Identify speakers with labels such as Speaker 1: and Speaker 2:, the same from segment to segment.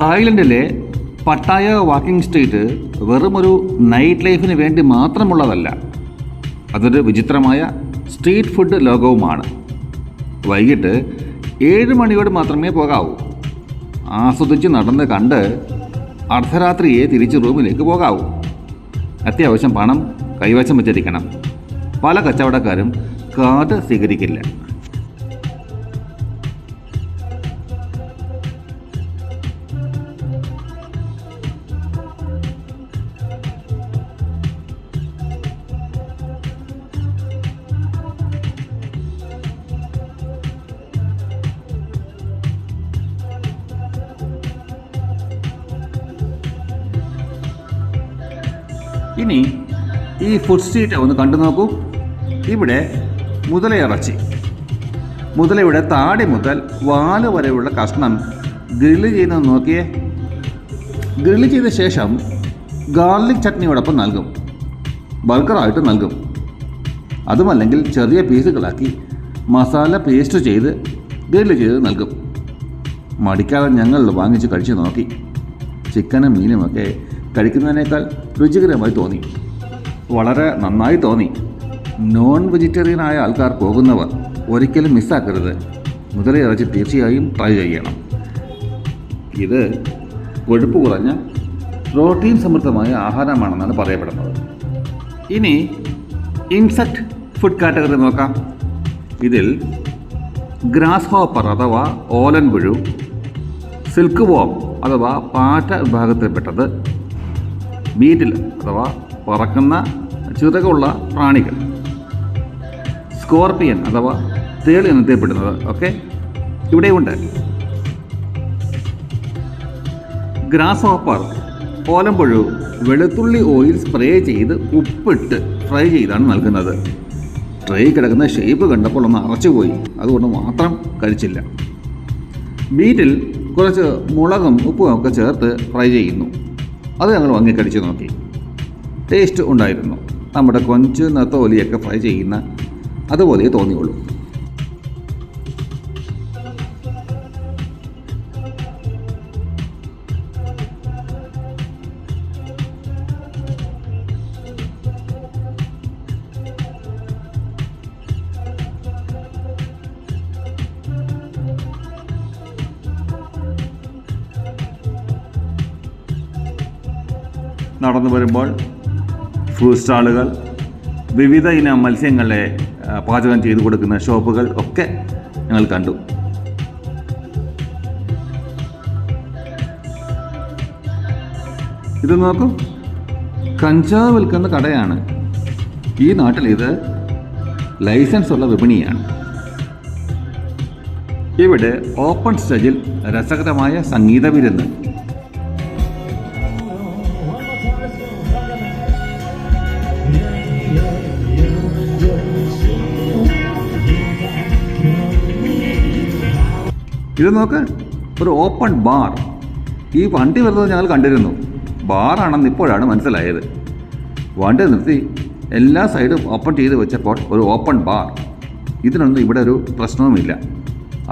Speaker 1: തായ്ലൻഡിലെ Pattaya walking street വെറും ഒരു night ലൈഫിന് വേണ്ടി മാത്രമുള്ളതല്ല അതൊരു വിചിത്രമായ സ്ട്രീറ്റ് ഫുഡ് ലോകവുമാണ്. വൈകിട്ട് ഏഴ് മണിയോട് മാത്രമേ പോകാവൂ. ആസ്വദിച്ച് നടന്ന് കണ്ട് അർദ്ധരാത്രിയെ തിരിച്ച് റൂമിലേക്ക് പോകാവൂ. അത്യാവശ്യം പണം കൈവശം വെച്ചിരിക്കണം. പല കച്ചവടക്കാരും കാർഡ് സ്വീകരിക്കില്ല. ഇനി ഈ ഫുഡ് സ്ട്രീറ്റ് ഒന്ന് കണ്ടു നോക്കൂ. ഇവിടെ മുതലയിറച്ചി മുതലയുടെ താടി മുതൽ വാൽ വരെയുള്ള കഷ്ണം ഗ്രില്ല് ചെയ്യുന്നത് നോക്കിയേ. ഗ്രില്ല് ചെയ്ത ശേഷം ഗാർലിക് ചട്നിയോടൊപ്പം നൽകും. ബൾക്കറായിട്ട് നൽകും. അതുമല്ലെങ്കിൽ ചെറിയ പീസുകളാക്കി മസാല പേസ്റ്റ് ചെയ്ത് ഗ്രില്ല് ചെയ്ത് നൽകും. മടിക്കാതെ ഞങ്ങൾ വാങ്ങിച്ച് കഴിച്ചു നോക്കി. ചിക്കനും മീനുമൊക്കെ കഴിക്കുന്നതിനേക്കാൾ രുചികരമായി തോന്നി. വളരെ നന്നായി തോന്നി. നോൺ വെജിറ്റേറിയൻ ആയ ആൾക്കാർ പോകുന്നവർ ഒരിക്കലും മിസ്സാക്കരുത്. മുതലയിറച്ചി തീർച്ചയായും ട്രൈ ചെയ്യണം. ഇത് കൊഴുപ്പ് കുറഞ്ഞ പ്രോട്ടീൻ സമൃദ്ധമായ ആഹാരമാണെന്നാണ് പറയപ്പെടുന്നത്. ഇനി ഇൻസെക്ട് ഫുഡ് കാറ്റഗറി നോക്കാം. ഇതിൽ ഗ്രാസ് ഹോപ്പർ അഥവാ ഓലൻപുഴു സിൽക്ക് വോം അഥവാ പാറ്റ വിഭാഗത്തിൽപ്പെട്ടത് ബീറ്റിൽ അഥവാ പറക്കുന്ന ചിറകുള്ള പ്രാണികൾ. സ്കോർപ്പിയൻ അഥവാ തേളി എന്നറിയപ്പെടുന്നത് ഒക്കെ ഇവിടെയുണ്ട്. ഗ്രാസ് ഹോപ്പർ ഓലമ്പുഴു വെളുത്തുള്ളി ഓയിൽ സ്പ്രേ ചെയ്ത് ഉപ്പിട്ട് ഫ്രൈ ചെയ്താണ് നൽകുന്നത്. ട്രേ കിടക്കുന്ന ഷേപ്പ് കണ്ടപ്പോൾ ഒന്ന് അറച്ചുപോയി. അതുകൊണ്ട് മാത്രം കഴിച്ചില്ല. ബീറ്റിൽ കുറച്ച് മുളകും ഉപ്പും ഒക്കെ ചേർത്ത് ഫ്രൈ ചെയ്യുന്നു. അത് ഞങ്ങൾ വാങ്ങി കടിച്ചു നോക്കി. ടേസ്റ്റ് ഉണ്ടായിരുന്നു. നമ്മുടെ കൊഞ്ച് നത്തോലിയൊക്കെ ഫ്രൈ ചെയ്യുന്ന അതുപോലെ തോന്നിയുള്ളൂ. നടന്നു വരുമ്പോൾ ഫുഡ് സ്റ്റാളുകൾ വിവിധ ഇനം മത്സ്യങ്ങളെ പാചകം ചെയ്തു കൊടുക്കുന്ന ഷോപ്പുകൾ ഒക്കെ ഞങ്ങൾ കണ്ടു. ഇത് നോക്കൂ. കഞ്ചാവ് വിൽക്കുന്ന കടയാണ്. ഈ നാട്ടിൽ ഇത് ലൈസൻസ് ഉള്ള വിപണിയാണ്. ഇവിടെ ഓപ്പൺ സ്റ്റേജിൽ രസകരമായ സംഗീത വിരുന്ന്. ഇത് നോക്ക് ഒരു ഓപ്പൺ ബാർ ഈ വണ്ടി വരുന്നത് ഞങ്ങൾ കണ്ടിരുന്നു. ബാറാണെന്ന് ഇപ്പോഴാണ് മനസ്സിലായത്. വണ്ടി നിർത്തി എല്ലാ സൈഡും ഓപ്പൺ ചെയ്ത് വെച്ചപ്പോൾ ഒരു ഓപ്പൺ ബാർ ഇതിനൊന്നും ഇവിടെ ഒരു പ്രശ്നവുമില്ല.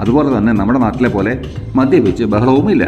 Speaker 1: അതുപോലെ തന്നെ നമ്മുടെ നാട്ടിലെ പോലെ മദ്യപിച്ച് ബഹളവുമില്ല.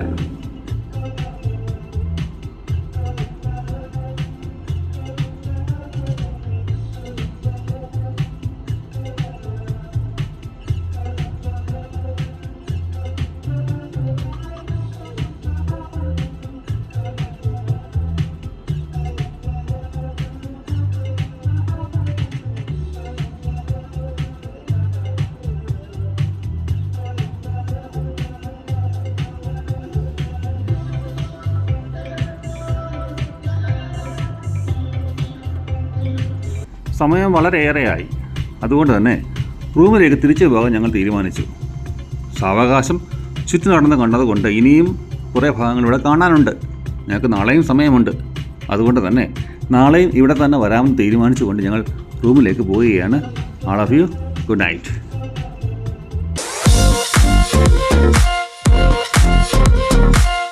Speaker 1: സമയം വളരെയേറെയായി. അതുകൊണ്ട് തന്നെ റൂമിലേക്ക് തിരിച്ചു പോകാൻ ഞങ്ങൾ തീരുമാനിച്ചു. സാവകാശം ചുറ്റു നടന്ന് കണ്ടതുകൊണ്ട് ഇനിയും കുറേ ഭാഗങ്ങൾ ഇവിടെ കാണാനുണ്ട്. ഞങ്ങൾക്ക് നാളെയും സമയമുണ്ട്. അതുകൊണ്ട് തന്നെ നാളെയും ഇവിടെ തന്നെ വരാമെന്ന് തീരുമാനിച്ചുകൊണ്ട് ഞങ്ങൾ റൂമിലേക്ക് പോവുകയാണ്. All of you good night
Speaker 2: Thank